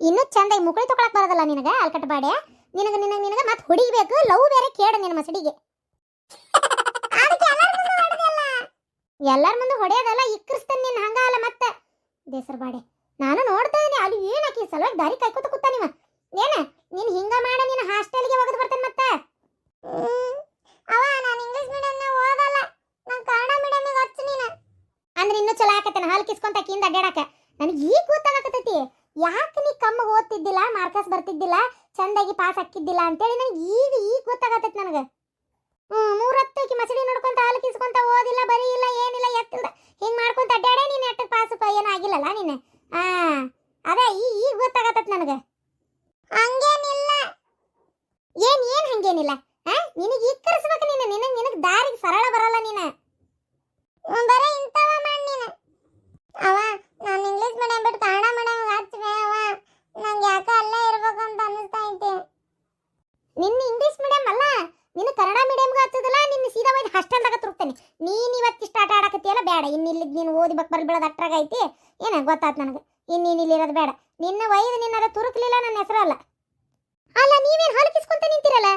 ಇನ್ನೂ ಚಂದಾಗಿ ಮುಕುಳಿ ತಗೊಳಕ್ ಬರೋದಲ್ಲ ನಿನಗ ಅಲ್ಕಟ್ಬಾಡೆ ನಿನಗೆ ನಿನಗ ನಿನಗ ನಿನಗ ಮತ್ತೆ ಹೊಡಿಬೇಕು ಲವ್ ಬೇರೆ ಕೇಳು ನಿನ್ನ ಮಸಡಿಗೆ. ಎಲ್ಲರ ಮುಂದೆ ಹೊಡೆಯೋದಲ್ಲ ಇಕ್ಕರಿಸ್ತಾನೆ ನಿನ್ನ ಹಂಗ ಅಲ್ಲ ಮತ್ತೆ. ಬಾಡೆ ನಾನು ನೋಡ್ತಾ ಇದೀನಿ ಅಲ್ಲಿ ಏನ್ ಆಕಿ ಸಲುವಾಗಿ ದಾರಿ ಕಾಯ್ಕೋತ ಕೂತ ನೀವ? ಏನ ನೀನ್ ಹಿಂಗ ಮಾಡ ನೀನು ಹಾಸ್ಟೆಲ್ಗೆ ಒಗದ್ ಬರ್ತೇನೆ ಮತ್ತೆ? ಅವ ನಾನು ಇಂಗ್ಲಿಷ್ ಮೀಡಿಯಂನ ಓದಲ್ಲ. ನಾನು ಕನ್ನಡ ಮೀಡಿಯಂಗೆ ಹಚ್ಚು ನೀನು. ಅಂದ್ರೆ ಇನ್ನೂ ಚಲೋ ಹಾಕತ್ತೇನೆ ಹಾಲು ಕಿಸ್ಕೊಂತ ಕಿಂದ ಅಡ್ಡಾಡಕ ನನಗೆ ಈಗ ಗೊತ್ತಾಗತ್ತೈತಿ ಯಾಕೆ ನೀ ಕಮ್ಮ ಓದ್ತಿದ್ದಿಲ್ಲ ಮಾರ್ಕಸ್ ಬರ್ತಿದ್ದಿಲ್ಲ, ಚಂದಾಗಿ ಪಾಸ್ ಹಾಕಿದ್ದಿಲ್ಲ ಅಂತೇಳಿ ನನಗೆ ಈಗ ಈಗ ಗೊತ್ತಾಗತ್ತೈತೆ ನನಗೆ. ಹ್ಞೂ ಮೂರತ್ತಕ್ಕೆ ಮಸಡಿ ನೋಡ್ಕೊಂತ ಹಾಲು ಓದಿಲ್ಲ ಬರೀ ಇಲ್ಲ ಏನಿಲ್ಲ ಎತ್ತಿಲ್ಲ ಹಿಂಗೆ ಮಾಡ್ಕೊಂತ ಅಡ್ಡಾಡೇ ನೀನು ಎಟ್ಟ ಪಾಸ್ ಏನಾಗಿಲ್ಲಲ್ಲ ನೀನು? ಆ ಅದೇ ಈ ಈಗ ಗೊತ್ತಾಗತ್ತೈತೆ ನನಗೆ ಹಂಗೇನಿಲ್ಲ ಏನ್ ಏನ್ ಹಂಗೇನಿಲ್ಲ ಆ ನಿನಗೆ ಇಕ್ಕರಿಸ್ಬೇಕು ನೀನು ನಿನಗೆ ನಿನಗೆ ದಾರಿಗೆ ಸರಳ ಬರಲ್ಲ ನೀನು ಬರೀ ಇಂಥವ ಮಾಡಿ ನೀನು ಅವ ನಾನು ಇಂಗ್ಲಿಷ್ ಮೀಡಿಯಂ ಬಿಟ್ಟು ಕನ್ನಡ ಮೀಡಿಯಂ ಹಚ್ಚಿವೆ ಅವ ನಂಗೆ ಯಾಕೆ ಅಲ್ಲೇ ಇರ್ಬೇಕು ಅಂತ ಅನಿಸ್ತಾ ಐತಿ ನಿನ್ನ ಇಂಗ್ಲಿಷ್ ಮೀಡಿಯಂ ಅಲ್ಲ ನಿನ್ನ ಕನ್ನಡ ಮೀಡಿಯಂಗೆ ಹಚ್ಚೋದಿಲ್ಲ ನಿನ್ನ ಸೀದಾ ಹೋಗಿ ಹಾಸ್ಟೆಲ್ದಾಗ ತುರುಕ್ತೇನೆ ನೀನು ಇವತ್ತಿಷ್ಟು ಆಟ ಆಡಕತ್ತೀಯಲ್ಲ ಬೇಡ ಇನ್ನಿಲ್ಲಿದ್ದು ನೀನು ಓದಿ ಬಕ್ ಬೆಳದ ಅಟ್ರಾಗ ಐತಿ? ಏನ ಗೊತ್ತಾತ್ ನನಗೆ? ಇನ್ನು ನೀನು ಇಲ್ಲಿ ಇರೋದು ಬೇಡ. ನಿನ್ನ ವೈದ್ ನಿನ್ನರ ತುರುಕ್ಲಿಲ್ಲ ನನ್ನ ಹೆಸರಲ್ಲ. ಅಲ್ಲ, ನೀವೇನು ಹಲಕಿಸ್ಕೊಂತ ನಿಂತಿರಲ್ಲ?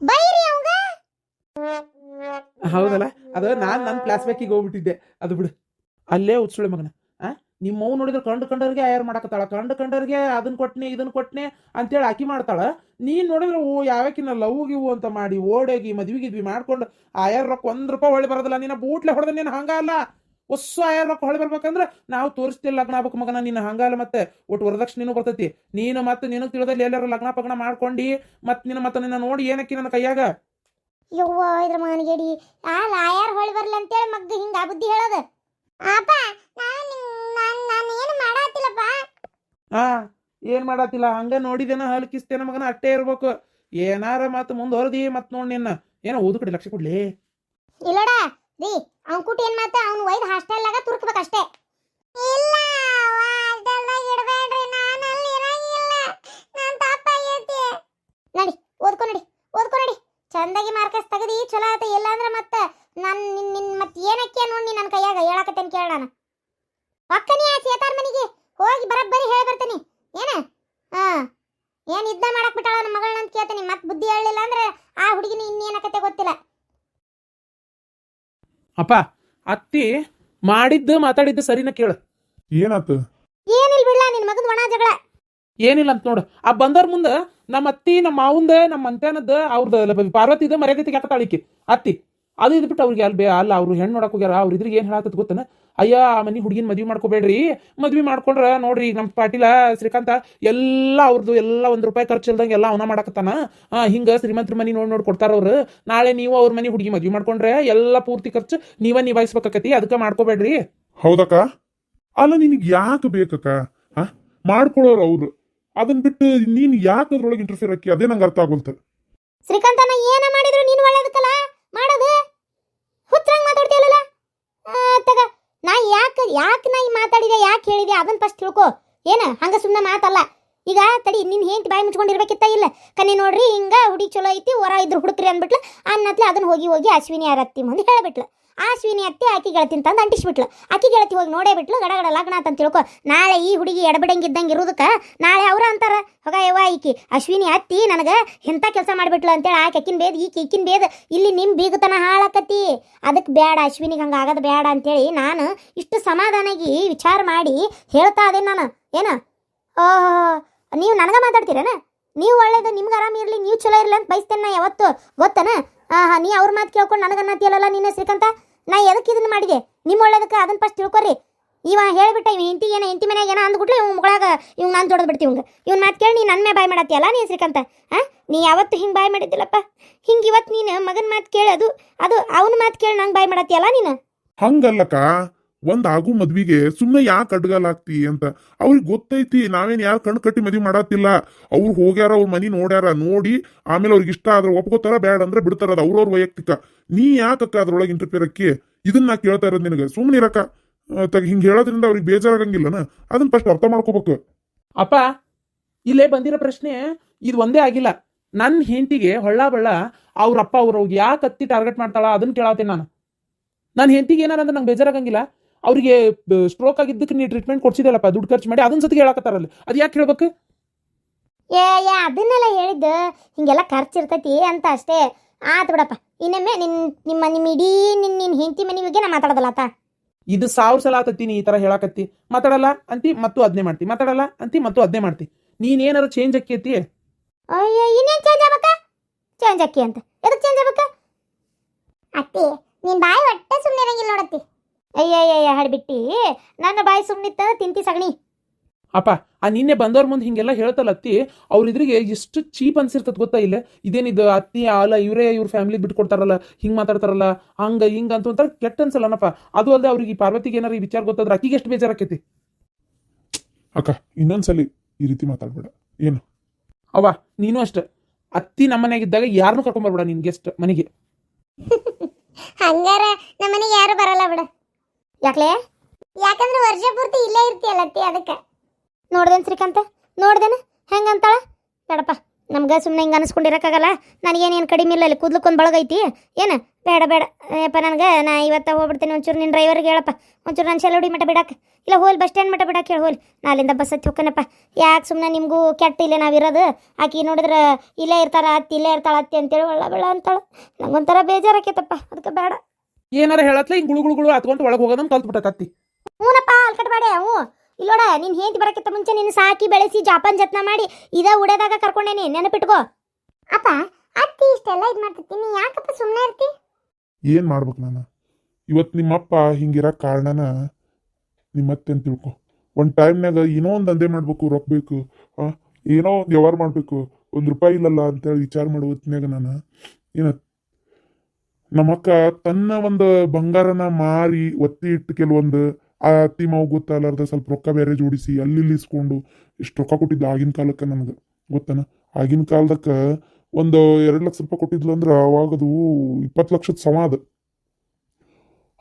ಬೈರಿ ಅವಂಗ? ಹೌದಲ್ಲ, ಅದು ನಾನು ನನ್ನ ಕ್ಲಾಸ್ ಬ್ಯಾಕಿಗೆ ಹೋಗ್ಬಿಟ್ಟಿದ್ದೆ. ಅದು ಬಿಡು. ಅಲ್ಲೇ ಉತ್ಸುಳೆ ಮಗನ. ನಿಮ್ಮ ಮೌ ನೋಡಿದ್ರೆ ಕಂಡು ಕಂಡವ್ರಿಗೆ ಆಯರ್ ಮಾಡಕತ್ತಾಳ. ಕಂಡು ಕಂಡವ್ರಿಗೆ ಅದನ್ನ ಕೊಟ್ನೆ ಇದನ್ನ ಕೊಟ್ನೆ ಅಂತೇಳಿ ಆಕಿ ಮಾಡ್ತಾಳ. ನೀನು ನೋಡಿದ್ರೆ, ಓ ಯಾವಕ್ಕಿನ ಲವ್ ಗಿವು ಅಂತ ಮಾಡಿ ಓಡೋಗಿ ಮದ್ವಿಗಿದ್ವಿ ಮಾಡ್ಕೊಂಡು ಆಯರ್ ರೊಕ್ಕ ಒಂದು ರೂಪಾಯಿ ಹೊಳಿ ಬರೋದಿಲ್ಲ. ನಿನ್ನ ಬೂಟ್ಲೆ ಹೊಡೆದ ನೀನು ಹಂಗ ಯಾರು ರೊಕ್ಕ ಹೊಳೆ ಬರ್ಬೇಕಂದ್ರೆ ನಾವು ತೋರಿಸ್ತಿಲ್ಲ ಲಗ್ನ ಆಗ್ಬೇಕು ಮಗನ ನಿನ್ನ ಹಂಗಲ್ಲ ಮತ್ತೆ. ಒಟ್ಟು ವರದಕ್ಷಿಣೆನೂ ಬರ್ತೈತಿ. ನೀನು ಮತ್ತೆ ನಿನಗೆ ತಿಳಿದಲ್ಲಿ ಎಲ್ಲಾರು ಲಗ್ನ ಪಗ್ನ ಮಾಡ್ಕೊಂಡು ಮತ್ತೆ ನಿನ್ನ ಮತ್ತೆ ನಿನ್ನ ನೋಡಿ ಏನಕ್ಕಿ ನನ್ನ ಕೈಯಾಗ? ಯವ್ವ ಇದ್ರ ಮಗನಿಗೆಡಿ ಆ ಲಾಯರ್ ಹೊಳಿ ಬರ್ಲಿ ಅಂತೇಳಿ ಮಗ್ಗ ಹಿಂಗ ಬುದ್ಧಿ ಹೇಳೋದು. ಅಪ್ಪ ನಾನು ನಾನು ಏನು ಮಾಡಾತಿಲ್ಲಪ್ಪ? ಹಾ ಏನು ಮಾಡಾತಿಲ್ಲ ಹಂಗ ನೋಡಿದೇನ ಹಲಕಿಸ್ತೇನ ಮಗನ ಅಟ್ಟೆ ಇರಬೇಕು. ಏನಾರ ಮತ್ತೆ ಮುಂದೆ ಹೊರದಿ ಮತ್ತೆ ನೋಡ್ ನಿನ್ನ. ಏನೋ ಓದು ಕಡೆ ಲಕ್ಷ ಕೊಡ್ಲಿ? ಇಲ್ಲಡ ರೀ, ಅವನ್ ಕುಟ್ ಏನ್ ಮಾತ ಅವ್ನು ಒಯ್ದು ಹಾಸ್ಟೆಲ್ನಾಗ ತುರ್ಕ್ಬೇಕಷ್ಟೇ ಇಲ್ಲ ಹಾಸ್ಟೆಲ್ದಾಗ ಇಡಬೇಡ್ರಿ, ನಾನು ಅಲ್ಲಿ ಇರಂಗಿಲ್ಲ. ನಾನು ತಪ್ಪಾಗೈತಿ ನಡಿ, ಓದ್ಕೊ ನಡಿ ಓದ್ಕೊ ನಡಿ. ಚಂದಾಗಿ ಮಾರ್ಕಸ್ ತೆಗದಿ, ಚಲೋ ಆತ. ಇಲ್ಲ ಅಂದ್ರೆ ಮತ್ತೆ ನನ್, ನಿನ್ ನಿನ್ ಮತ್ತೆ ಏನಕ್ಕೆ ನೋಡಿ ನನ್ನ ಕೈಯಾಗ? ಹೇಳಕತ್ತೇನ್ ಕೇಳ ಪಕ್ಕನಿ ಆ ಸೇತಾರ್ ಮನೆಗೆ ಹೋಗಿ ಬರಬ್ಬರಿ ಹೇಳಿ ಬರ್ತೀನಿ. ಏನ? ಹಾ. ಏನು ಇದ್ದ ಮಾಡಕ್ ಬಿಟ್ಟಾಳ ನನ್ನ ಮಗಳನ್ನ ಅಂತ ಕೇಳ್ತೀನಿ. ಮತ್ತೆ ಬುದ್ಧಿ ಹೇಳಲಿಲ್ಲ ಅಂದ್ರೆ ಆ ಹುಡುಗಿನ ಇನ್ನೇನಕತ್ತೆ ಗೊತ್ತಿಲ್ಲ. ಅಪ್ಪ ಅತ್ತಿ ಮಾಡಿದ್ದು ಮಾತಾಡಿದ್ದು ಸರಿನ ಕೇಳು. ಏನಾತು? ಏನಿಲ್ಲ ಬಿಡ್ಲ ನಿನ್ ಮಗನ ಒಣ ಜಗಳ. ಏನಿಲ್ಲ ಅಂತ ನೋಡು. ಆ ಬಂದವ್ರ ಮುಂದ ನಮ್ಮ ಅತ್ತಿ ನಮ್ಮ ಮಾವಂದ ನಮ್ಮ ಮಂತ್ಯಾನದ ಅವ್ರದ್ದು ಪಾರ್ವತಿದ ಮರ್ಯಾದೆ ತೆಗ್ಯಾಕತ್ತಾಳಿಕಿ ಅತ್ತಿ ಅದು ಇದು ಬಿಟ್ಟು ಅವ್ರಿಗೆ ಅಲ್ಲಿ ಬೇ ಅಲ್ಲ ಅವ್ರು ಹೆಣ್ಣು ನೋಡಕ್ ಹೋಗ್ಯಾರ. ಅವ್ರ ಇದ್ರಿಗೆ ಏನ್ ಹೇಳತ್ತದ ಗೊತ್ತನ? ಅಯ್ಯ ಆ ಮನಿ ಹುಡುಗಿನ ಮದ್ವಿ ಮಾಡ್ಕೋಬೇಡ್ರಿ. ಮದ್ವೆ ಮಾಡ್ಕೊಂಡ್ರ ನೋಡ್ರಿ ನಮ್ಮ ಪಾಟೀಲ ಶ್ರೀಕಾಂತ ಎಲ್ಲ ಅವ್ರದ್ದು ಎಲ್ಲ ಒಂದ್ ರೂಪಾಯಿ ಖರ್ಚು ಇಲ್ದಂಗೆ ಎಲ್ಲ ಅವನ ಮಾಡಕತ್ತಾನ. ಆ ಹಿಂಗ ಶ್ರೀಮಂತರ ಮನಿ ನೋಡ್ ನೋಡಿ ಕೊಡ್ತಾರ ಅವ್ರು. ನಾಳೆ ನೀವು ಅವ್ರ ಮನಿ ಹುಡುಗಿ ಮದ್ವಿ ಮಾಡ್ಕೊಂಡ್ರೆ ಎಲ್ಲ ಪೂರ್ತಿ ಖರ್ಚು ನೀವ ನಿಭಾಯಿಸ್ಬೇಕಾಕತಿ ಅದಕ್ಕೆ ಮಾಡ್ಕೋಬೇಡ್ರಿ. ಹೌದಕ್ಕ? ಅಲ್ಲ ನಿನಗೆ ಯಾಕೆ ಬೇಕಕ್ಕ? ಆ ಮಾಡ್ಕೊಳ್ಳೋರು ಅವ್ರು. ಅದನ್ನ ಬಿಟ್ಟು ನೀನ್ ಯಾಕೆ ಅದ್ರೊಳಗೆ ಇಂಟರ್ಫಿಯರ್ ಹಾಕಿ? ಅದೇ ನಂಗೆ ಅರ್ಥ ಆಗೋಲ್ತು. ಶ್ರೀಕಾಂತನ ಏನ ಮಾಡಿದ್ರು ನೀನು ಒಳ್ಳೇದಕ್ಕಲ್ಲ? ಮಾಡೋದು? ನಾ ಯಾಕೆ ಯಾಕೆ ನಾ ಮಾತಾಡಿದೆ, ಯಾಕೆ ಹೇಳಿದೆ ಅದನ್ನ ಫಸ್ಟ್ ತಿಳ್ಕೊ. ಏನು? ಹಂಗ ಸುಮ್ಮನೆ ಮಾತಲ್ಲ. ಈಗ ತಡಿ ನಿನ್ನ ಹೆಂಡತಿ ಬಾಯಿ ಮುಚ್ಕೊಂಡಿರ್ಬೇಕಿತ್ತ ಇಲ್ಲ? ಕನ್ನಿ ನೋಡ್ರಿ, ಹಿಂಗ ಹುಡುಗಿ ಚಲೋ ಐತಿ ಹೊರ ಇದ್ರು ಹುಡುಕ್ರಿ ಅಂದ್ಬಿಟ್ಲ ಅನ್ನತ್ಲೆ ಅದನ್ನ ಹೋಗಿ ಹೋಗಿ ಅಶ್ವಿನಿ ಯಾರತ್ತಿ ಮುಂದೆ ಹೇಳ್ಬಿಟ್ಲ. ಆ ಅಶ್ವಿನಿ ಅತ್ತೆ ಆಕಿ ಗೆಳತಿನ ತಂದು ಅಂಟಿಸ್ಬಿಟ್ಲು. ಆಕಿ ಗೆಳತಿ ಹೋಗಿ ನೋಡೇ ಬಿಟ್ಲು ಗಡಗಡ ಗಡ ಲಗ್ನ ಅಂತ ತಿಳ್ಕೊ. ನಾಳೆ ಈ ಹುಡುಗಿ ಎಡಬಿಡಂಗಿದ್ದಂಗೆ ಇರೋದಕ್ಕೆ ನಾಳೆ ಅವ್ರ ಅಂತಾರ. ಹೊಗ ಯವ್ವ ಈಕಿ, ಅಶ್ವಿನಿ ಅತ್ತಿ ನನಗೆ ಇಂಥ ಕೆಲಸ ಮಾಡಿಬಿಟ್ಲು ಅಂತೇಳಿ ಆಕೆ ಅಕ್ಕಿನ ಬೇದ, ಈಕಿ ಈಕಿನ ಬೇದ. ಇಲ್ಲಿ ನಿಮ್ಮ ಬೀಗತನ ಹಾಳಾಕತಿ ಅದಕ್ಕೆ ಬೇಡ ಅಶ್ವಿನಿಗೆ ಹಂಗೆ ಆಗದ ಬೇಡ ಅಂತೇಳಿ ನಾನು ಇಷ್ಟು ಸಮಾಧಾನಾಗಿ ವಿಚಾರ ಮಾಡಿ ಹೇಳ್ತಾ ಅದೇನು ನಾನು. ಏನು? ಓಹ್, ನೀವು ನನಗೆ ಮಾತಾಡ್ತೀರೇನ? ನೀವು ಒಳ್ಳೇದು, ನಿಮ್ಗೆ ಆರಾಮ ಇರಲಿ, ನೀವು ಚಲೋ ಇರಲಿ ಅಂತ ಬಯಸ್ತೇನೆ ನಾ ಯಾವತ್ತು? ಗೊತ್ತನ? ಆಹಾ, ನೀ ಅವ್ರ ಮಾತು ಕೇಳ್ಕೊಂಡು ನನಗನ್ನತಿಯಲ್ಲ ನೀನು ಶ್ರೀಕಂತ? ನಾ ಎದಕ್ಕೆ ಇದನ್ನ ಮಾಡಿದೆ? ನಿಮ್ಮ ಒಳ್ಳೇದಕ್ಕೆ ಅದನ್ನ ಫಸ್ಟ್ ತಿಳ್ಕೊರಿ ಇವ ಹೇಳಿಬಿಟ್ಟ, ಇವ ಇಂಟಿ ಏನ ಇಂಟಿ ಮನ್ಯಾಗ ಏನೋ ಅಂದ್ಬಿಟ್ಲೆ ಇವ್ ಮುಗಳಾಗ ಇವ್ ನಾನು ತೊಡೆದು ಬಿಡ್ತಿ ಇವಂಗೆ. ಇವ್ನ ಮಾತು ಕೇಳಿ ನೀನು ನನ್ನ ಮೇ ಬಾಯ್ ಮಾಡತ್ತಿಯಲ್ಲ ನೀ ಶ್ರೀಕಂತ ಹಾಂ ನೀ ಯಾವತ್ತು ಹಿಂಗೆ ಬಾಯ್ ಮಾಡಿದ್ದಿಲ್ಲಪ್ಪ? ಹಿಂಗೆ ಇವತ್ತು ನೀನು ಮಗನ ಮಾತು ಕೇಳೋದು ಅದು ಅವನ ಮಾತು ಕೇಳಿ ನಂಗೆ ಬಾಯ್ ಮಾಡತ್ತಿಯಲ್ಲ ನೀನು? ಹಂಗಲ್ಲಕ್ಕ, ಒಂದ್ ಆಗು ಮದ್ವಿಗೆ ಸುಮ್ಮನೆ ಯಾಕೆ ಅಡ್ಗಲಾಗ್ತಿ ಅಂತ? ಅವ್ರಿಗೆ ಗೊತ್ತೈತಿ, ನಾವೇನ್ ಯಾರು ಕಣ್ಣು ಕಟ್ಟಿ ಮದ್ವಿ ಮಾಡತ್ತಿಲ್ಲ ಅವ್ರು ಹೋಗ್ಯಾರ, ಅವ್ರ ಮನಿ ನೋಡ್ಯಾರ, ನೋಡಿ ಆಮೇಲೆ ಅವ್ರಿಗೆ ಇಷ್ಟ ಆದ್ರೆ ಒಪ್ಕೋತಾರ ಬೇಡ ಅಂದ್ರೆ ಬಿಡ್ತಾರ, ಅದು ಅವ್ರವ್ರ ವೈಯಕ್ತಿಕ. ನೀ ಯಾಕಕ್ಕ ಅದ್ರೊಳಗೆ ಇಂಟರ್ಫಿಯರ್ ಅಕ್ಕಿ ಇದನ್ನ ನಾ ಕೇಳ್ತಾ ಇರೋದು ನಿನಗೆ? ಸುಮ್ಮನೆ ಇರಕ್ಕ. ತಗ ಹಿಂಗೆ ಹೇಳೋದ್ರಿಂದ ಅವ್ರಿಗೆ ಬೇಜಾರಾಗಂಗಿಲ್ಲನ? ಅದನ್ನ ಫಸ್ಟ್ ಅರ್ಥ ಮಾಡ್ಕೋಬೇಕು. ಅಪ್ಪ ಇಲ್ಲೇ ಬಂದಿರೋ ಪ್ರಶ್ನೆ ಇದು ಒಂದೇ ಆಗಿಲ್ಲ. ನನ್ನ ಹೆಂಡತಿಗೆ ಹೊಳ್ಳ ಬಳ್ಳ ಅವ್ರ ಅಪ್ಪ ಅವ್ರು ಯಾಕೆ ಹತ್ತಿ ಟಾರ್ಗೆಟ್ ಮಾಡ್ತಾಳ ಅದನ್ನ ಕೇಳತ್ತೀನಿ ನಾನು. ನನ್ನ ಹೆಂಡತಿಗೆ ಏನಾರ ಅಂದ್ರೆ ನಂಗೆ ಬೇಜಾರಾಗಂಗಿಲ್ಲ. ಅವ್ರಿಗೆ ಸ್ಟ್ರೋಕ್ ಆಗಿದ್ದಕ್ಕೆ ನೀ ಟ್ರೀಟ್ಮೆಂಟ್ ಕೊಡ್ಸಿದಲ್ಲಪ್ಪ ದುಡ್ಡು ಖರ್ಚು ಮಾಡಿ ಅದನ್ನ ಸತಿ ಹೇಳಕತ್ತಾರಲ್ಲ ಅದು ಯಾಕೆ ಹೇಳ್ಬೇಕು? ಏ ಏ ಅದನ್ನೆಲ್ಲ ಹೇಳಿದ್ದು. ಹಿಂಗೆಲ್ಲ ಖರ್ಚು ಇರ್ತೈತಿ ಅಂತ ಅಷ್ಟೇ. ಆತ್ ಬಿಡಪ್ಪ. ಇನ್ನೊಮ್ಮೆ ನಿನ್ ನಿಮ್ಮ ನಿಮ್ಮ ಇಡೀ ನಿನ್ನ ನಿನ್ನ ಹೆಂಡತಿ ಮನೆ ಬಗ್ಗೆ ನಾ ಮಾತಾಡೋದಲ್ಲ ಆತ. ಇದು ಸಾವಿರ ಸಲ ಆತತ್ತಿ ನೀ ಈ ತರ ಹೇಳಾಕತ್ತಿ. ಮಾತಾಡಲ್ಲ ಅಂತಿ ಮತ್ತು ಅದನ್ನೇ ಮಾಡ್ತಿ. ಮಾತಾಡಲ್ಲ ಅಂತಿ ಮತ್ತು ಅದನ್ನೇ ಮಾಡ್ತಿ. ನೀನ್ ಏನಾರ ಚೇಂಜ್ ಅಕ್ಕೇತಿ ಅಯ್ಯೋ ಇನ್ನೇನು ಚೇಂಜ್ ಆಗ್ಬೇಕ? ಚೇಂಜ್ ಅಕ್ಕಿ ಅಂತ. ಎದಕ್ಕೆ ಚೇಂಜ್ ಆಗ್ಬೇಕ? ಅತ್ತಿ ನಿನ್ ಬಾಯಿ ಒಟ್ಟೆ ಸುಮ್ಮನೆ ಇರಂಗಿಲ್ಲ ನೋಡತ್ತಿ. ಅಯ್ಯಯ್ಯಯ್ಯ ಹಡ್ಬಿಟ್ಟಿ. ನನ್ನ ಬಾಯಿ ಸುಮ್ಮನಿತ್ತ ತಿಂತಿ ಸಗಣಿ. ಅಪ್ಪ ಆ ನಿನ್ನೆ ಬಂದವ್ರ ಮುಂದೆ ಹಿಂಗೆಲ್ಲ ಹೇಳ್ತಲ್ಲ ಅತ್ತಿ ಅವ್ರ ಇದ್ರಿಗೆ ಎಷ್ಟು ಚೀಪ್ ಅನ್ಸಿರ್ತದ ಗೊತ್ತಾ ಇಲ್ಲ? ಇದೇನಿದು ಅತ್ತಿ ಅಲ್ಲ ಇವರೇ ಇವ್ರ ಫ್ಯಾಮಿಲಿ ಬಿಟ್ಕೊಡ್ತಾರಲ್ಲ ಹಿಂಗ್ ಮಾತಾಡ್ತಾರಲ್ಲ ಹಂಗ ಹಿಂಗ ಅಂತ ಒಂಥರ ಕೆಟ್ಟ ಅನ್ಸಲ್ಲನಪ್ಪ. ಅದು ಅಲ್ಲದೆ ಅವ್ರಿಗೆ ಈ ಪಾರ್ವತಿಗೆ ಏನಾರ ಈ ವಿಚಾರ ಗೊತ್ತಾದ್ರೆ ಅಕ್ಕಿಗೆ ಎಷ್ಟು ಬೇಜಾರಾಕೈತಿ? ಅಕ್ಕ ಇನ್ನೊಂದ್ಸಲಿ ಈ ರೀತಿ ಮಾತಾಡ್ಬೇಡ. ಏನು? ಅವ್ವ ನೀನು ಅಷ್ಟೇ. ಅತ್ತಿ ನಮ್ಮ ಮನೆಯಾಗಿದ್ದಾಗ ಯಾರನ್ನೂ ಕರ್ಕೊಂಬರ್ಬೇಡ ನಿನ್ ಗೆಸ್ಟ್ ಮನೆಗೆ. ಹಂಗಾರ ನಮ್ಮನೆಗೆ ಯಾರು ಬರಲ್ಲ ಬಿಡ. ಯಾಕಲೇ? ಯಾಕಂದ್ರೆ ವರ್ಷ ಪೂರ್ತಿ ಇಲ್ಲೇ ಇರ್ತೀಯಲ್ಲ ಅತ್ತಿ ಅದಕ್ಕೆ. ನೋಡ್ದೇನ್ ಶ್ರೀಕಾಂತ? ನೋಡ್ದೇನ? ಅಂತಾಳೆ ಬೇಡಪ್ಪ ನಮ್ಗೆ ಸುಮ್ಮನೆ ಹಿಂಗೆ ಅನಿಸ್ಕೊಂಡಿರೋಕ್ಕಾಗಲ್ಲ. ನನಗೇನೇನು ಕಡಿಮೆ ಇಲ್ಲ ಇಲ್ಲಿ ಕೂದ್ಲಕ್ಕೊಂದು ಬಳಗೈತಿ ಏನು? ಬೇಡ ಬೇಡ. ಯಪ್ಪ ನನಗೆ ನಾ ಇವತ್ತ ಹೋಗ್ಬಿಡ್ತೀನಿ ಒಂಚೂರು ನಿನ್ನ ಡ್ರೈವರ್ಗೆ ಹೇಳಪ್ಪ. ಒಂಚೂರು ನನ್ನ ಶೆಲುಡಿ ಮಠ ಬಿಡಕ್ಕೆ ಇಲ್ಲ ಹೋಲ್ ಬಸ್ ಸ್ಟ್ಯಾಂಡ್ ಮಠ ಬಿಡಕ್ಕೆ ಹೇಳಿ ಹೋಲ್. ನಾಲಿಂದ ಬಸ್ ಹತ್ತಿ ಹೋಗ್ಕನಪ್ಪ. ಯಾಕೆ ಸುಮ್ಮನೆ ನಿಮಗೂ ಕೆಟ್ಟ ಇಲ್ಲೇ ನಾವಿರೋದು ಆಕಿ ನೋಡಿದ್ರೆ ಇಲ್ಲೇ ಇರ್ತಾರ ಅತ್ತಿ ಇಲ್ಲೇ ಇರ್ತಾಳ ಅತ್ತಿ ಅಂತೇಳಿ ಒಳ್ಳೆ ಬೇಡ ಅಂತಾಳೆ. ನಂಗೊಂಥರ ಬೇಜಾರಾಕೈತಪ್ಪ ಅದಕ್ಕೆ ಬೇಡ. ಏನಾರ ಹೇಳತ್ಲ ಹಿಂಗ್ ಗುಳುಗುಳುಗಳು ಹತ್ಕೊಂಡು ಒಳಗೆ ಹೋಗೋದನ್ನ ಕಲ್ತ್ಬಿಟ್ಟೈತೆ ಹ್ಞೂನಪ್ಪ ಹ್ಞೂನಪ್ಪ ಅಲ್ಕಟ್ಬೇಡ ಹ್ಞೂ ಇಲ್ಲೋಡ ನಿನ್ ಹೇಂತಿ ಬರಕ್ಕಿಂತ ಮುಂಚೆ ನಿನ್ನ ಸಾಕಿ ಬೆಳೆಸಿ ಜಾಪಾನ್ ಜತ್ನ ಮಾಡಿ ಇದ ಉಡೇದಾಗ ಕರ್ಕೊಂಡೇನೆ ನೆನಪಿಟ್ಕೋ. ಅಪ್ಪ ಅತ್ತಿ ಇಷ್ಟೆಲ್ಲ ಇದು ಮಾಡ್ತಿರ್ತೀನಿ ನೀ ಯಾಕಪ್ಪ ಸುಮ್ಮನೆ ಇರ್ತಿ? ಏನ್ ಮಾಡ್ಬೇಕು ನಾನು? ಇವತ್ತು ನಿಮ್ಮಪ್ಪ ಹಿಂಗಿರೋ ಕಾರಣನ ನಿಮ್ಮತ್ತೆ ಅಂತ ತಿಳ್ಕೊ. ಒಂದು ಟೈಮ್ನಾಗ ಏನೋ ಒಂದು ದಂಧೆ ಮಾಡ್ಬೇಕು ರೊಕ್ಕ ಬೇಕು ಆ, ಏನೋ ಒಂದು ವ್ಯವಹಾರ ಮಾಡಬೇಕು ಒಂದು ರೂಪಾಯಿ ಇಲ್ಲಲ್ಲ ಅಂತೇಳಿ ವಿಚಾರ ಮಾಡೋ ಹೊತ್ತಿನಾಗ ನಾನು ಏನ ನಮ್ಮಕ್ಕ ತನ್ನ ಒಂದು ಬಂಗಾರನ ಮಾರಿ ಒತ್ತಿ ಇಟ್ಟು ಕೆಲವೊಂದು ಆ ಅತ್ತಿ ಮಾವು ಗೊತ್ತಲ್ಲಾರ್ದ ಸ್ವಲ್ಪ ರೊಕ್ಕ ಬೇರೆ ಜೋಡಿಸಿ ಅಲ್ಲಿ ಇಸ್ಕೊಂಡು ಇಷ್ಟು ರೊಕ್ಕ ಕೊಟ್ಟಿದ್ಲು ಆಗಿನ ಕಾಲಕ್ಕೆ ನನಗೆ. ಗೊತ್ತನ? ಆಗಿನ ಕಾಲದಕ್ಕೆ ಒಂದು ಎರಡು ಲಕ್ಷ ರೂಪಾಯಿ ಕೊಟ್ಟಿದ್ಲು ಅಂದ್ರೆ ಅವಾಗದು ಇಪ್ಪತ್ತು ಲಕ್ಷದ ಸಮ ಅದು.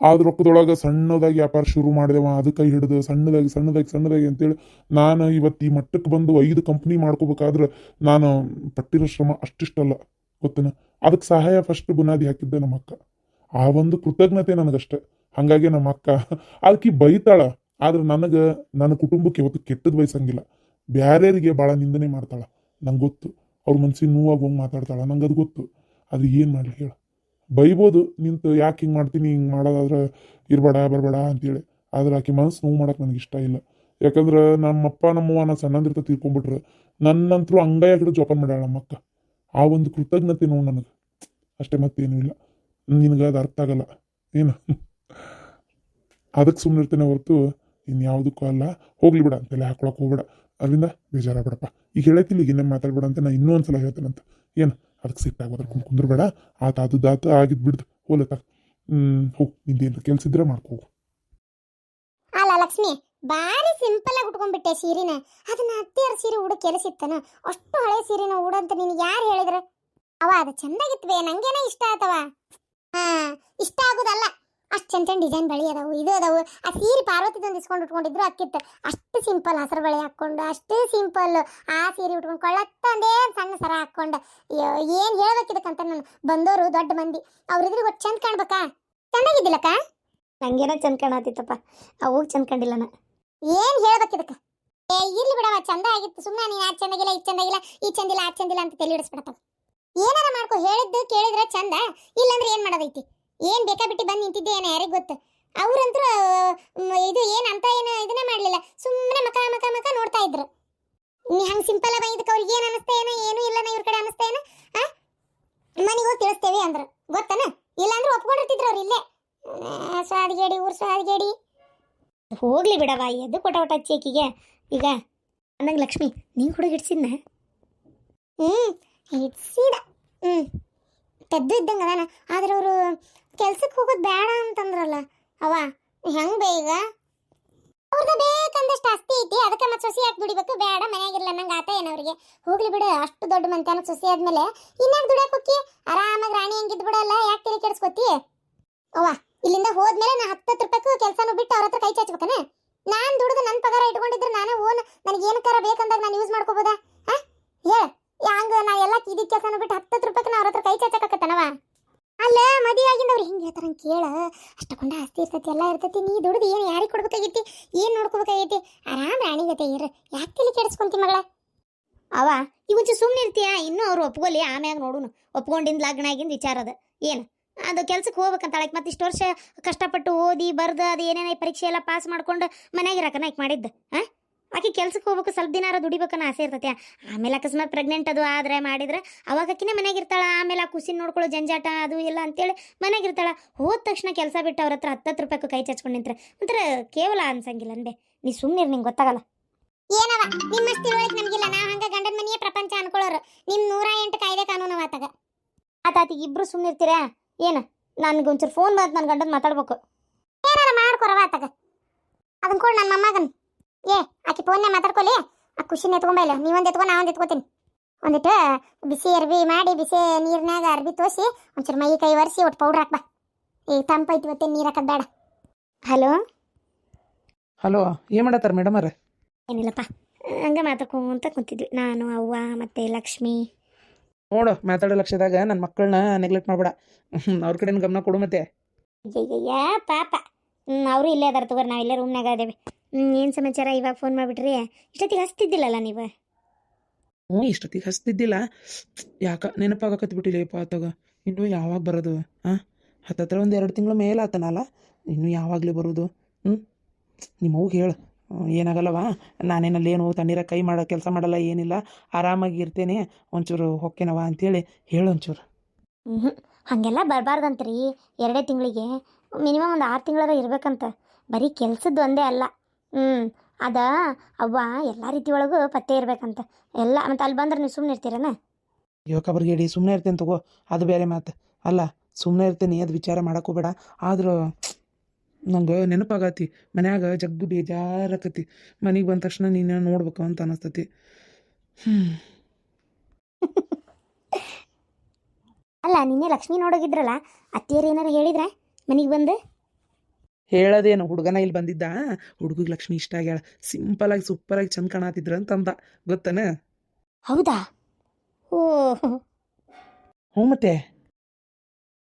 ಆದ ರೊಕ್ಕದೊಳಗೆ ಸಣ್ಣದಾಗಿ ವ್ಯಾಪಾರ ಶುರು ಮಾಡಿದೆವ, ಅದು ಕೈ ಹಿಡಿದು ಸಣ್ಣದಾಗಿ ಸಣ್ಣದಾಗಿ ಸಣ್ಣದಾಗಿ ಅಂತೇಳಿ ನಾನು ಇವತ್ತು ಈ ಮಟ್ಟಕ್ಕೆ ಬಂದು ಐದು ಕಂಪ್ನಿ ಮಾಡ್ಕೋಬೇಕಾದ್ರೆ ನಾನು ಪಟ್ಟಿರೋ ಶ್ರಮ ಅಷ್ಟಿಷ್ಟಲ್ಲ. ಗೊತ್ತನ? ಅದಕ್ಕೆ ಸಹಾಯ ಫಸ್ಟ್ ಬುನಾದಿ ಹಾಕಿದ್ದೆ ನಮ್ಮ ಅಕ್ಕ ಆ ಒಂದು ಕೃತಜ್ಞತೆ ನನಗಷ್ಟೆ. ಹಾಗಾಗಿ ನಮ್ಮ ಅಕ್ಕ ಅದಕ್ಕೆ ಬೈತಾಳ, ಆದ್ರೆ ನನಗೆ, ನನ್ನ ಕುಟುಂಬಕ್ಕೆ ಇವತ್ತು ಕೆಟ್ಟದ್ದು ಬಯಸಂಗಿಲ್ಲ ಬ್ಯಾರೇರಿಗೆ ಭಾಳ ನಿಂದನೆ ಮಾಡ್ತಾಳ. ನಂಗೆ ಗೊತ್ತು, ಅವ್ರ ಮನ್ಸಿಗೆ ನೋವಾಗಿ ಹೋಗಿ ಮಾತಾಡ್ತಾಳ. ನಂಗೆ ಅದು ಗೊತ್ತು. ಅದು ಏನು ಮಾಡಲಿ ಹೇಳು. ಬೈಬೋದು, ನಿಂತು ಯಾಕೆ ಹಿಂಗೆ ಮಾಡ್ತೀನಿ, ಹಿಂಗೆ ಮಾಡೋದಾದ್ರೆ ಇರಬೇಡ, ಬರಬೇಡ ಅಂತೇಳಿ. ಆದ್ರೆ ಆಕೆ ಮನಸ್ಸು ನೋವು ಮಾಡೋಕೆ ನನಗೆ ಇಷ್ಟ ಇಲ್ಲ. ಯಾಕಂದ್ರೆ ನಮ್ಮಪ್ಪ, ನಮ್ಮವ್ವ ನಾನು ಸಣ್ಣಂದಿರ್ತ ತೀರ್ಕೊಂಡ್ಬಿಟ್ರೆ ನನ್ನಂತರೂ ಅಂಗೈಯಾಗ ಕಡೆ ಜೋಪಾನ ಮಾಡ್ಯಾಳ ನಮ್ಮಕ್ಕ ಆ ಒಂದು ಕೃತಜ್ಞತೆ ನೋವು ನನಗೆ. ಅಷ್ಟೇ ಮತ್ತೇನೂ ಇಲ್ಲ. ನಿನಗೆ ಅದು ಅರ್ಥ ಆಗಲ್ಲ. ಏನು? ಅದಕ್ಕೆ ಸುಮ್ಮನೆ ಇರ್ತೇನೆ ಹೊರತು ಇನ್ಯಾವುದಕ್ಕೂ ಅಲ್ಲ. ಹೋಗ್ಲಿ ಬಿಡ ಅಂತೆಲ್ಲ ಹಾಕೊಳಕ್ಕೆ ಹೋಗ್ಬೇಡ. ಅಲ್ಲಿಂದ ಬಿಡಪ್ಪ ಈಗ ಹೇಳ್ತೀನಿ ಈಗ ಇನ್ನೇ ಮಾತಾಡ್ಬೇಡ ಅಂತ ನಾನು ಇನ್ನೂ ಒಂದ್ಸಲ ಹೇಳ್ತೇನಂತ ಏನು? ಅದಕ್ಕೆ ಸಿಟ್ಟಾಗೋದ್ರ ಕುಂದ್ರಬೇಡ. ಆತ ಅದು ದಾತ ಆಗಿದ್ದು ಬಿಡ್ದು. ಹೋಲತ್ತ ಹ್ಞೂ ಹೋಗಿ ನಿಂದೇನು ಕೆಲ್ಸ ಇದ್ರೆ ಮಾಡ್ಕೋ. ಅಲ್ಲ ಲಕ್ಷ್ಮಿ ಬಾರಿ ಸಿಂಪಲ್ ಆಗಿ ಉಟ್ಕೊಂಡ್ಬಿಟ್ಟೆ ಸೀರೆನ. ಅದನ್ನ ಅತ್ತಿಯರ ಸೀರೆ ಉಡ ಕೆಲಸಿತ್ತನ ಅಷ್ಟು ಹಳೆ ಸೀರೆನ ಉಡಂತ ನಿನಗೆ ಯಾರು ಹೇಳಿದ್ರ? ಅವ ಅದು ಚಂದಾಗಿತ್ವೆ ನಂಗೇನ ಇಷ್ಟ ಆತವ? ಹಾ, ಇಷ್ಟ ಆಗುದಲ್ಲ. ಅಷ್ಟು ಚಂದ ಚಂದ ಡಿಸೈನ್ ಬಳಿ ಅದಾವು ಇದು ಅದಾವು. ಆ ಸೀರೆ ಪಾರ್ವತಿದೊಂದು ಇಸ್ಕೊಂಡು ಉಟ್ಕೊಂಡಿದ್ರು ಅಕ್ಕಿತ್ತು. ಅಷ್ಟು ಸಿಂಪಲ್ ಹಸಿರು ಬಳೆ ಹಾಕ್ಕೊಂಡು ಅಷ್ಟೇ ಸಿಂಪಲ್ ಆ ಸೀರೆ ಉಟ್ಕೊಂಡು ಕೊಳ್ಳತ್ತ ಒಂದೇ ಸಣ್ಣ ಸರ ಹಾಕ್ಕೊಂಡು ಏನು ಹೇಳ್ಬೇಕಿದಕ್ಕಂತ ನಾನು. ಬಂದವರು ದೊಡ್ಡ ಮಂದಿ. ಅವ್ರಿದ್ರಿಗೆ ಒಟ್ಟು ಚಂದ ಕಾಣ್ಬೇಕಾ? ಚೆನ್ನಾಗಿದ್ದಿಲ್ಲಕ್ಕ ನಂಗೇನೋ ಚಂದ ಕಾಣತಿತ್ತಪ್ಪ. ಅವಾಗ ಚಂದ ಕಂಡಿಲ್ಲ ನಾ. ಏನು ಹೇಳ್ಬೇಕಿದಕ್ಕ? ಏ ಇರ್ಲಿ ಬಿಡವ ಚಂದ ಆಗಿತ್ತು. ಸುಮ್ಮನೆ ನೀನು ಆ ಚಂದಾಗಿಲ್ಲ ಈ ಚಂದಾಗಿಲ್ಲ ಈ ಚಂದಿಲ್ಲ ಆ ಚಂದಿಲ್ಲ ಅಂತ ತಲೆ ಹಿಡಿಸ್ಬಿಡತ್ತವ. ಏನಾರ ಮಾಡ್ಕೊ ಹೇಳಿದ್ದು ಕೇಳಿದ್ರೆ ಚಂದ. ಇಲ್ಲಂದ್ರೆ ಏನು ಮಾಡೋದೈತಿ? ಏನ್ ಬೇಕಾ ಬಿಟ್ಟು ಬಂದು ನಿಂತಿದ್ದೆ ಏನೋ ಯಾರಿಗೆ ಗೊತ್ತು? ಅವ್ರಂತ್ರ ಇದು ಏನ್ ಅಂತ ಏನು ಇದನ್ನೇ ಮಾಡ್ಲಿಲ್ಲ. ಸುಮ್ಮನೆ ಮಕ ಮಕ ಮಕ ನೋಡ್ತಾ ಇದ್ರು. ನೀ ಹಂಗ ಸಿಂಪಲ್ ಆಗಿ ಇದಕ್ಕೆ ಅವ್ರಿಗೆ ಏನ್ ಅನಿಸ್ತಾ ಏನೋ, ಏನು ಇಲ್ಲ ಇವ್ರ ಕಡೆ ಅನಿಸ್ತಾ ಏನೋ, ಆ? ಮನೆಗೆ ಹೋಗಿ ತಿಳಿಸ್ತೇವೆ ಅಂದ್ರು. ಗೊತ್ತನ? ಇಲ್ಲಾಂದ್ರೆ ಒಪ್ಕೊಂಡಿರ್ತಿದ್ರು ಅವ್ರು ಇಲ್ಲೇ. ಸ್ವಾದಗೇಡಿ, ಊರು ಸಾದಿಗೇಡಿ ಹೋಗ್ಲಿ ಬಿಡವ ಎದ್ದು ಕೊಟ ಒಟ ಚೇಕಿಗೆ ಈಗ ಅಂದಂಗೆ ಲಕ್ಷ್ಮಿ, ನೀನು ಹುಡುಗ ಹಿಡ್ಸಿದ್ನ? ಹ್ಞೂ ಹಿಡ್ಸಿದ. ಹ್ಞೂ ತೆದ್ದು ಇದ್ದಂಗೆ ಅದಾನ. ಆದ್ರೆ ಅವರು ಕೆಲ್ಸಕ್ಕೆ ಹೋಗೋದು ಬೇಡ ಅಂತಂದ್ರಲ್ಲ ಅವ ಹೆಂಗ್ ಬೇ ಈಗ? ಅವ್ರದ್ದು ಬೇಕಂದಷ್ಟು ಆಸ್ತಿ ಐತಿ, ಅದಕ್ಕೆ ಮತ್ತೆ ಸೊಸಿ ಯಾಕೆ ದುಡಿಬೇಕು? ಬೇಡ ಮನೆಯಾಗಿರಲ್ಲ ನಂಗೆ ಆತ ಏನು ಅವ್ರಿಗೆ? ಹೋಗ್ಲಿ ಬಿಡು, ಅಷ್ಟು ದೊಡ್ಡ ಮಂತ್ಯಾನ ಸೊಸಿ ಆದ್ಮೇಲೆ ಇನ್ನಾಗ ದುಡಿಯಕ್ಕೆ ಹೋಗಿ ಆರಾಮಾಗಿ ರಾಣಿ ಹೆಂಗಿದ್ ಬಿಡಲ್ಲ, ಯಾಕೆ ತಲೆ ಕೆಡಿಸ್ಕೊತಿ? ಅವ್ವ, ಇಲ್ಲಿಂದ ಹೋದ್ಮೇಲೆ ನಾ ಹತ್ತತ್ತು ರೂಪಾಯಿಗೂ ಕೆಲಸನೂ ಬಿಟ್ಟು ಅವ್ರ ಹತ್ರ ಕೈ ಚಾಚ್ಬೇಕನ ನಾನ್ ದುಡಿದು ನನ್ನ ಪಗಾರ ಇಟ್ಕೊಂಡಿದ್ರೆ ನಾನೇ ಓನ್ ನನಗೆ ಏನಕ್ಕಾರ ಬೇಕಂದಾಗ ನಾನು ಯೂಸ್ ಮಾಡ್ಕೋಬೋದಾ ಹಾ ಹೇಳ ಹಂಗ ನಾ ಎಲ್ಲ ಇದಿದ್ ಕೆಲಸನೂ ಬಿಟ್ಟು ಹತ್ತತ್ತು ರೂಪಾಯಿಗೆ ನಾ ಅವ್ರ ಹತ್ರ ಕೈ ಚಾಚಕತ್ತನವ ಅಲ್ಲ ಮದುವೆ ಆಗಿಂದವ್ರು ಹಿಂಗೆ ಹೇಳ್ತಾರ ಕೇಳ ಅಷ್ಟಕೊಂಡ ಆಸ್ತಿ ನೀ ದುಡ್ದು ಏನು ಯಾರಿಗೆ ಕೊಡ್ಬೇಕಾಗೈತಿ, ಏನು ನೋಡ್ಕೋಬೇಕಾಗೈತಿ? ಆರಾಮ್ ರಾಣಿ ಜೊತೆ ಇರು ಯಾಕೆ ತಲೆ ಕೆಡಿಸ್ಕೊಂತಿ ಮಗಳ? ಅವ ಒಂಚೂರು ಸುಮ್ಮನೆ ಇರ್ತೀಯ? ಇನ್ನೂ ಅವ್ರು ಒಪ್ಕೊಲಿ ಆಮ್ಯಾಗ ನೋಡೋಣ ಒಪ್ಕೊಂಡಿಂದ ಲಗ್ನ ಆಗಿಂದ ವಿಚಾರ ಅದ. ಏನು? ಅದು ಕೆಲ್ಸಕ್ಕೆ ಹೋಗ್ಬೇಕಂತ ಮತ್ತು ಮತ್ತೆ ಇಷ್ಟು ವರ್ಷ ಕಷ್ಟಪಟ್ಟು ಓದಿ, ಬರ್ದು, ಅದು ಏನೇನೈ ಪರೀಕ್ಷೆ ಎಲ್ಲ ಪಾಸ್ ಮಾಡ್ಕೊಂಡು ಮನ್ಯಾಗ ಇರಾಕನ ಆಕೆ ಮಾಡಿದ್ದು ಹಾಂ ಆಕೆ ಕೆಲ್ಸಕ್ಕೆ ಹೋಗ್ಬೇಕು ಸ್ವಲ್ಪ ದಿನಾರ ದುಡಿಬೇಕನ್ನ ಆಸೆ ಇರ್ತೈತೆ. ಆಮೇಲೆ ಅಕಸ್ಮಾತ್ ಪ್ರೆಗ್ನೆಂಟ್ ಅದು ಆದ್ರೆ ಮಾಡಿದ್ರೆ ಅವಾಗ ಆಕಿನೇ ಮನೆಗೆ ಇರ್ತಾಳ ಆಮೇಲೆ ಆ ಕುಸಿನ ನೋಡ್ಕೊಳ್ಳೋ ಜಂಜಾಟ ಅದು ಇಲ್ಲ ಅಂತೇಳಿ ಮನೆಗೆ ಇರ್ತಾಳೆ ಹೋದ ತಕ್ಷಣ ಕೆಲಸ ಬಿಟ್ಟು ಅವ್ರ ಹತ್ರ ಹತ್ತತ್ತು ರೂಪಾಯಿಗೂ ಕೈ ಚಚ್ಕೊಂಡು ನಿಂತ್ರೆ ಒಂಥರ ಕೇವಲ ಅನ್ಸಂಗಿಲ್ಲ ಅಂದೆ ನೀ ಸುಮ್ಮನೆ ನಿಂಗೆ ಗೊತ್ತಾಗಲ್ಲ. ಏನವ? ನಿಮ್ಮಷ್ಟು ತಿಳುವಳಿಕೆ ನಮಗಿಲ್ಲ. ನಾವು ಹಂಗೆ ಗಂಡನ ಮನೆಯೇ ಪ್ರಪಂಚ ಅನ್ಕೊಳ್ಳೋರು. ನಿಮ್ಮ ನೂರ ಎಂಟು ಕಾಯ್ದೆ ಕಾನೂನು ಆತಾಗ ಆತಾತಿಗೆ ಇಬ್ರು ಸುಮ್ಮನೆ ಇರ್ತೀರಾ ಏನು? ನನಗೆ ಒಂಚೂರು ಫೋನ್ ಬಂತು ನನ್ನ ಗಂಡನ ಮಾತಾಡ್ಬೇಕು. ಏನಾರ ಮಾಡ್ಕೊರವ ಆತಾಗ? ಅದನ್ನ ಕೊಡು ನನ್ನ ಮೊಮ್ಮಗನ್. ಏ ಆಕಿ ಫೋನ್ನೇ ಮಾತಾಡ್ಕೊಳ್ಳಿ ಆ ಖುಷಿನ ಎತ್ಕೊಂಬ ಇಲ್ಲ. ನೀವೊಂದು ಎತ್ಕೊ ನಾ ಒಂದು ಎತ್ಕೋತೀನಿ. ಒಂದಿಟ್ಟು ಬಿಸಿ ಅರ್ಬಿ ಮಾಡಿ ಬಿಸಿ ನೀರಿನಾಗ ಅರ್ಬಿ ತೋಸಿ ಒಂಚೂರು ಮೈ ಕೈ ಒರೆಸಿ ಒಟ್ಟು ಪೌಡ್ರ್ ಹಾಕ್ಬಾ. ಈ ತಂಪೈತಿ ಮತ್ತೆ ನೀರು ಹಾಕೋದು ಬೇಡ. ಹಲೋ? ಹಲೋ ಏನು ಮಾಡತ್ತಾರ ಮೇಡಮ್ ಅವ್ರ? ಏನಿಲ್ಲಪ್ಪ. ಹಂಗೆ ಮಾತಾಡ್ಕೊಂತ ಕುಂತಿದ್ವಿ. ನಾನು ಅವ್ವ ಮತ್ತೆ ಲಕ್ಷ್ಮಿ. ನೋಡು ಮಾತಾಡೋ ಲಕ್ಷದಾಗ ನನ್ನ ಮಕ್ಕಳನ್ನ ನೆಗ್ಲೆಕ್ಟ್ ಮಾಡ್ಬೇಡ. ಅವ್ರ ಕಡೆ ಗಮನ ಕೊಡು ಮತ್ತೆ. ಅಯ್ಯಯ್ಯ ಪಾಪ. ಹ್ಞೂ ಅವರು ಇಲ್ಲೇ ಅದಾರ ತಗೋರಿ. ನಾವು ಇಲ್ಲೇ ರೂಮ್ನಾಗ ಅದೇವಿ ಏನು ಸಮಾಚಾರ? ಇವಾಗ ಫೋನ್ ಮಾಡಿಬಿಟ್ರಿ. ಇಷ್ಟೊತ್ತಿಗೆ ಹಸ್ತಿದ್ದಿಲ್ಲಲ್ಲ ನೀವು? ಹ್ಞೂ ಇಷ್ಟೊತ್ತಿಗೆ ಹಸ್ತಿದ್ದಿಲ್ಲ ಯಾಕ ನೆನಪಾಗಕತ್ ಬಿಟ್ಟಿಲ್ಲಪ್ಪ ಆತಾಗ. ಇನ್ನು ಯಾವಾಗ ಬರೋದು? ಹಾಂ ಹತ್ತತ್ರ ಒಂದು ಎರಡು ತಿಂಗಳ ಮೇಲೆ ಆತನಲ್ಲ? ಇನ್ನು ಯಾವಾಗಲೇ ಬರೋದು? ಹ್ಞೂ ನಿಮ್ಮ ಅವ್ಗೆ ಹೇಳು. ಏನಾಗಲ್ಲವಾ? ನಾನೇನಲ್ಲಿ ಏನು ತಣ್ಣೀರ ಕೈ ಮಾಡೋ ಕೆಲಸ ಮಾಡಲ್ಲ ಏನಿಲ್ಲ. ಆರಾಮಾಗಿ ಇರ್ತೇನೆ. ಒಂಚೂರು ಹೊಕ್ಕೇನವ ಅಂತೇಳಿ ಹೇಳು ಒಂಚೂರು. ಹ್ಞೂ ಹಾಗೆಲ್ಲ ಬರಬಾರ್ದಂತ್ರಿ. ಎರಡೇ ತಿಂಗಳಿಗೆ. ಮಿನಿಮಮ್ ಒಂದು ಆರು ತಿಂಗಳರ ಇರ್ಬೇಕಂತ. ಬರೀ ಕೆಲ್ಸದ್ದು ಒಂದೇ ಅಲ್ಲ. ಹ್ಞೂ ಅದ ಅವ್ವ ಎಲ್ಲ ರೀತಿ ಒಳಗು ಪತ್ತೆ ಇರ್ಬೇಕಂತ. ಎಲ್ಲ ಮತ್ತು ಅಲ್ಲಿ ಬಂದ್ರೆ ನೀವು ಸುಮ್ಮನೆ ಇರ್ತೀರನ? ಇಡೀ ಸುಮ್ಮನೆ ಇರ್ತೇನೆ ತಗೋ. ಅದು ಬೇರೆ ಮಾತು. ಅಲ್ಲ ಸುಮ್ಮನೆ ಇರ್ತೇನೆ ಅದು ವಿಚಾರ ಮಾಡಕ್ಕೋಬೇಡ ಆದರೂ ನಂಗೆ ನೆನಪಾಗತಿ. ಮನ್ಯಾಗ ಜಗ್ಗು ಬೇಜಾರಾಕತಿ. ಮನೆಗೆ ಬಂದ ತಕ್ಷಣ ನೀನು ನೋಡ್ಬೇಕು ಅಂತ ಅನಿಸ್ತತಿ. ಹ್ಞೂ ಅಲ್ಲ ನಿನ್ನೆ ಲಕ್ಷ್ಮಿ ನೋಡೋಗಿದ್ರಲ್ಲ ಅತ್ತಿಯರು ಏನಾರು ಹೇಳಿದ್ರೆ ಮನೆಗೆ ಬಂದು? ಹೇಳೋದೇನು ಹುಡುಗನ ಇಲ್ಲಿ ಬಂದಿದ್ದ? ಹುಡುಗಿಗೆ ಲಕ್ಷ್ಮಿ ಇಷ್ಟ ಆಗ್ಯಾಳ. ಸಿಂಪಲಾಗಿ ಸೂಪರಾಗಿ ಚಂದ ಕಾಣತಿದ್ರ ಅಂತಂದ. ಗೊತ್ತನ? ಹೌದಾ? ಓ ಹ್ಞೂ ಮತ್ತೆ?